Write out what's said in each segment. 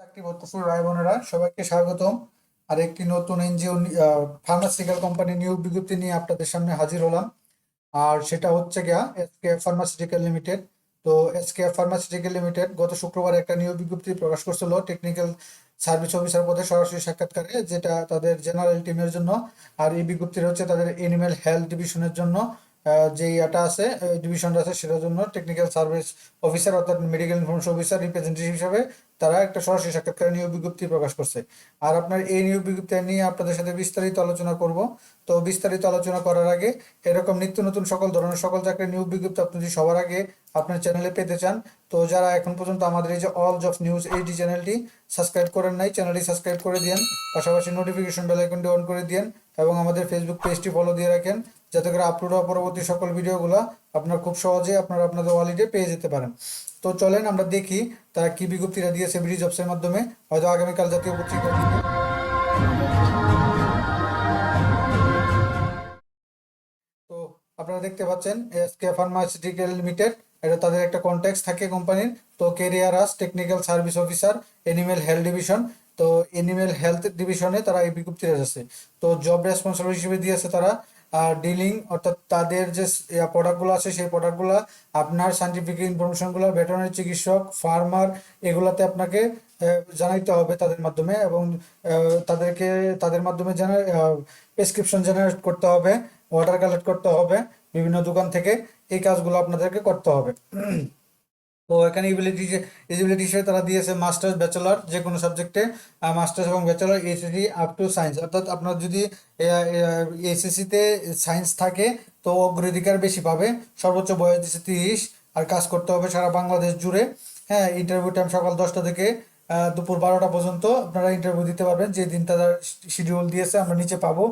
চাকরি প্রত্যাশী ভাই বোনেরা, সবাইকে স্বাগতম। আর একটি নতুন এনজিও ফার্মাসিউটিক্যাল কোম্পানি নিয়োগ বিজ্ঞপ্তি নিয়ে আপনাদের সামনে হাজির হলাম। আর সেটা হচ্ছে গিয়া এসকে ফার্মাসিউটিক্যাল লিমিটেড তো এসকে ফার্মাসিউটিক্যাল লিমিটেড গত শুক্রবার একটা নিয়োগ বিজ্ঞপ্তি প্রকাশ করছিল টেকনিক্যাল সার্ভিস অফিসার পদে সরাসরি সাক্ষাৎকারে, যেটা তাদের জেনারেল টিমের জন্য। আর এই বিজ্ঞপ্তিটা হচ্ছে তাদের এনিম্যাল হেলথ ডিভিশনের জন্য। যে ইয়াটা আছে ডিভিশনটা আছে, সেটার জন্য টেকনিক্যাল সার্ভিস অফিসার অর্থাৎ মেডিকেল ইনফরমেশন অফিসার রিপ্রেজেন্টেটিভ হিসাবে তারা একটা সরাসরি সাক্ষাৎকারে নিয়োগ বিজ্ঞপ্তি প্রকাশ করছে। আর আপনার এই নিয়োগ বিজ্ঞপ্তি নিয়ে আপনাদের সাথে বিস্তারিত আলোচনা করব। তো বিস্তারিত আলোচনা করার আগে এরকম নিত্য নতুন সকল ধরনের সকল চাকরির নিয়োগ বিজ্ঞপ্তি আপনি যদি সবার আগে আপনার চ্যানেলে পেতে চান, তো যারা এখন পর্যন্ত আমাদের এই যে অল জব নিউজ এইটি চ্যানেলটি সাবস্ক্রাইব করেন নাই চ্যানেলটি সাবস্ক্রাইব করে দিন পাশাপাশি নোটিফিকেশন বেল আইকনটি অন করে দিন এবং আমাদের ফেসবুক পেজটি ফলো দিয়ে রাখেন, যাতে করে আপলোড হওয়া পরবর্তী সকল ভিডিওগুলো আপনার খুব সহজে আপনারা আপনাদের ওয়ালেটে পেয়ে যেতে পারেন। তো চলেন আমরা দেখি তারা কি বিজ্ঞপ্তিটা দিয়েছে ব্রিজ জবসের মাধ্যমে। হয়তো আগামীকাল জাতীয় পত্রিকা তো আপনারা দেখতে পাচ্ছেন এসকে ফার্মাসিউটিক্যাল লিমিটেড এটা তাদের একটা কন্ট্যাক্ট থাকে কোম্পানির তো career as technical service officer animal health division তো এনিম্যাল হেলথ ডিভিশনে তারা এই বিজ্ঞপ্তিটা আছে তো জব রেসপন্সিবল হিসেবে দিয়েছে তারা। ডিলিং অর্থাৎ তাদের যে প্রোডাক্টগুলো আছে, সেই প্রোডাক্টগুলো আপনার সাইন্টিফিক ইনফরমেশনগুলো ভেটেরিনারি চিকিৎসক ফার্মার এগুলাতে আপনাকে জানাইতে হবে তাদের মাধ্যমে এবং তাদেরকে, তাদের মাধ্যমে জানা প্রেসক্রিপশন জেনারেট করতে হবে অর্ডার কালেক্ট করতে হবে বিভিন্ন দোকান থেকে, এই কাজগুলো আপনাদেরকে করতে হবে। তো এখানে ইবিলিটি এলিজিবিলিটি হিসেবে তারা দিয়েছে মাস্টার্স ব্যাচেলর যে কোনো সাবজেক্টে মাস্টার্স এবং bachelor HSC up to science অর্থাৎ আপনার যদি এইচএসসিতে সায়েন্স থাকে, তো অগ্রাধিকার বেশি পাবে। সর্বোচ্চ বয়স দিচ্ছে তিরিশ, আর কাজ করতে হবে সারা বাংলাদেশ জুড়ে। হ্যাঁ ইন্টারভিউ টাইম সকাল দশটা থেকে দুপুর বারোটা পর্যন্ত আপনারা ইন্টারভিউ দিতে পারবেন। যে দিন তারা শিডিউল দিয়েছে আমরা নিচে পাবো।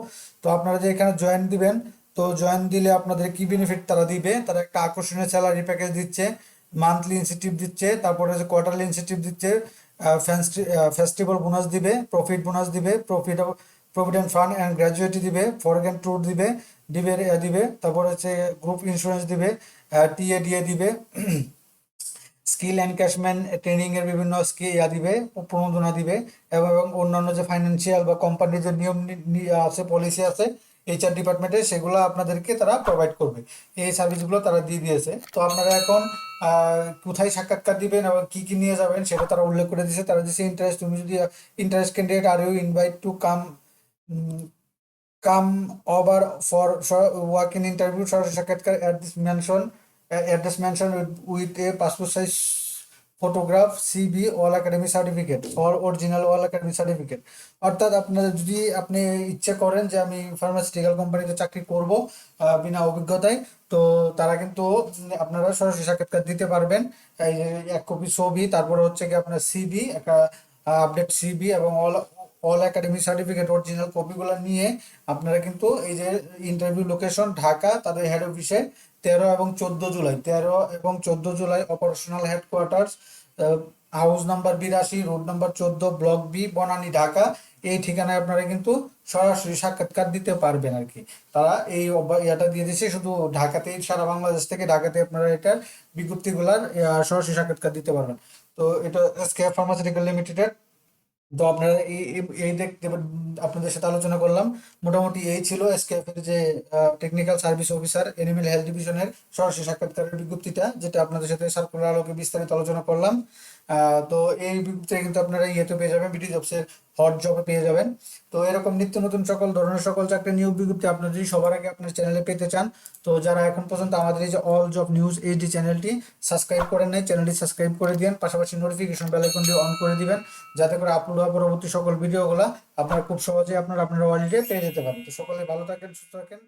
তো আপনারা যে এখানে জয়েন দিবেন, তো জয়েন দিলে আপনাদের কি বেনিফিট তারা দিবে? তারা একটা আকর্ষণীয় স্যালারি প্যাকেজ দিচ্ছে। মান্থলি ইনসেন্টিভ দিচ্ছে, তারপরে হচ্ছে কোয়ার্টারলি ইনসেন্টিভ দিচ্ছে ফেস্টিভ্যাল বোনাস দিবে প্রফিট বোনাস দিবে profit provident fund and gratuity দিবে ফরেন ট্যুর দিবে দিবে দিবে, তারপর হচ্ছে গ্রুপ ইন্স্যুরেন্স দিবে টিএ ডিএ দিবে স্কিল এনক্যাশমেন্ট ট্রেনিং এর বিভিন্ন স্কিল ইয়া দিবে, প্রণোদনা দিবে, এবং অন্যান্য যে ফাইন্যান্সিয়াল বা কোম্পানির যে নিয়ম আছে পলিসি আছে এইচআর ডিপার্টমেন্টে সেগুলো আপনাদেরকে তারা প্রোভাইড করবে। এই সার্ভিসগুলো তারা দিয়ে দিয়েছে। তো আপনারা এখন কোথায় সাক্ষাৎকার দিবেন এবং কি কি নিয়ে যাবেন সেটা তারা উল্লেখ করে দিয়েছে। তারা দিয়েছে ইন্টারেস্ট তুমি যদি interest candidate are you invite to come come over for work in interview সরাসরি সাক্ষাৎকার at this mention address mention with a passport size photograph CV all academy certificate for original all academy certificate অর্থাৎ আপনারা যদি আপনি ইচ্ছে করেন যে আমি ফার্মাসিউটিক্যাল কোম্পানিতে চাকরি করব বিনা অভিজ্ঞতায়, তো তারা কিন্তু আপনারা সরাসরি সাক্ষাৎকার দিতে পারবেন। এই এক কপি ছবি, তারপরে হচ্ছে কি আপনার সিবি একটা আপডেট সিবি এবং all all academy certificate original কপিগুলো নিয়ে আপনারা কিন্তু এই যে ইন্টারভিউ লোকেশন ঢাকা, তাদের হেড অফিসে তেরো এবং চোদ্দ জুলাই। তেরো এবং চোদ্দ July operational headquarters house number বিরাশি রোড নাম্বার চোদ্দ ব্লক বি বনানী, ঢাকা। এই ঠিকানায় আপনারা কিন্তু সরাসরি সাক্ষাৎকার দিতে পারবেন আর কি। তারা এই ইয়াটা দিয়ে দিয়েছে, শুধু ঢাকাতেই, সারা বাংলাদেশ থেকে ঢাকাতে আপনারা এটা বিজ্ঞপ্তিগুলার সরাসরি সাক্ষাৎকার দিতে পারবেন। তো এটা এসকে ফার্মাসিউটিক্যাল লিমিটেড তো আপনারা এই, এই- দেখতে আপনাদের সাথে আলোচনা করলাম। মোটামুটি এই ছিল এসকেএফ এর যে technical service officer animal health ডিভিশনের সরাসরি সাক্ষাৎকারের বিজ্ঞপ্তিটা, যেটা আপনাদের সাথে সার্কুলার আলোকে বিস্তারিত আলোচনা করলাম। তো এই কিন্তু আপনারা ইয়েতে পেয়ে যাবেন বিডি জবসের হট জবে পেয়ে যাবেন। তো এরকম নিত্য নতুন সকল ধরনের সকল চাকরি নিয়োগ বিজ্ঞপ্তি আপনারা যদি সবার আগে আপনার চ্যানেলে পেতে চান, তো যারা এখন পর্যন্ত আমাদের এই যে অল জব নিউজ এইচডি চ্যানেলটি সাবস্ক্রাইব করেন নাই চ্যানেলটি সাবস্ক্রাইব করে দিন পাশাপাশি নোটিফিকেশন বেল আইকনটি অন করে দিবেন, যাতে করে আপলোড হওয়া পরবর্তী সকল ভিডিওগুলো আপনারা খুব সহজে আপনারা আপনার ওয়ালেটে পেয়ে যেতে পারেন। তো সকলে ভালো থাকেন, সুস্থ থাকেন।